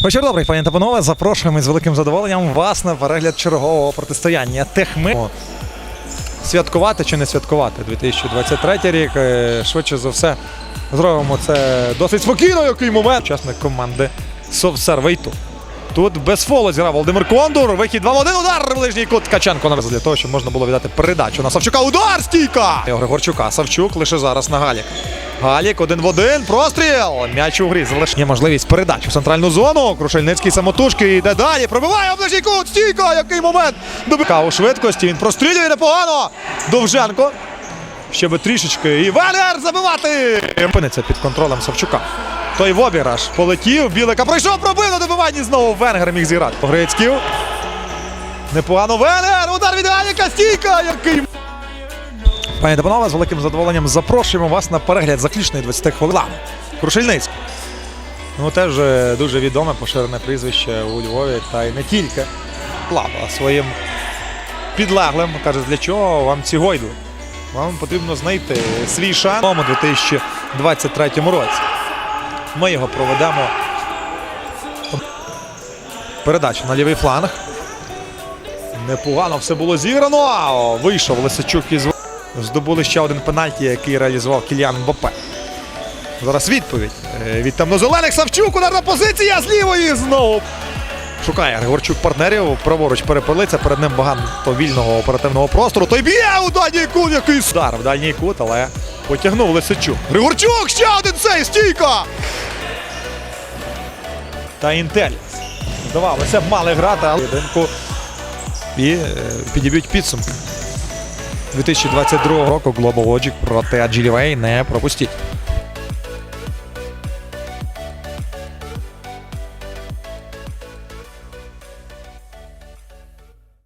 Вечір добрий, пані та панове. Запрошуємо із великим задоволенням вас на перегляд чергового протистояння Техми. Святкувати чи не святкувати 2023 рік. Е, Швидше за все, зробимо це досить спокійно, який момент. Учасник команди Совсер Вейту. Тут без фолу зіграв Володимир Кондур. Вихід 2 в 1. Удар ближній кут Ткаченко нараз для того, щоб можна було віддати передачу на Савчука. Удар стійка! Григорчука. Савчук лише зараз на Галік. Галік один в один. Простріл. М'яч у грі. Залиш... Є можливість передачі в центральну зону. Крушельницький самотужки йде далі. Пробиває в ближній кут. Стійка! Який момент! Добика у швидкості. Він прострілює непогано. Довженко. Ще би трішечки. І Валер забивати! Опиниться під контролем Савчука. Той в обіграш полетів. Білика пройшов, пробив на добиванні знову. Венгер міг зіграти. Грицьків. Непогано. Венгер! Удар від Галіка. Стійка! Який Пані та з великим задоволенням запрошуємо вас на перегляд заключної 20 хвилин. Крушельницький. Ну, теж е, дуже відоме поширене прізвище у Львові, та й не тільки. Лава своїм підлеглим каже, для чого вам ці гойду? Вам потрібно знайти свій шанс у 2023 році. Ми його проведемо. Передача на лівий фланг. Непогано все було зіграно. Вийшов Лисичук із здобули ще один пенальті, який реалізував Кіліан Мбаппе. Зараз відповідь Е, від темнозелених Савчук. Ударна позиція з лівої знову. Шукає Григорчук партнерів. Праворуч перепилиться. Перед ним багато вільного оперативного простору. Той б'є у дальній кут. Який удар в дальній кут, але потягнув Лисичук. Григорчук ще один цей стійка. Та Інтеліс. Здавалося б, мали грати, але і е, підіб'ють підсумки. 2022 року Global Logic проти Agilivay не пропустіть.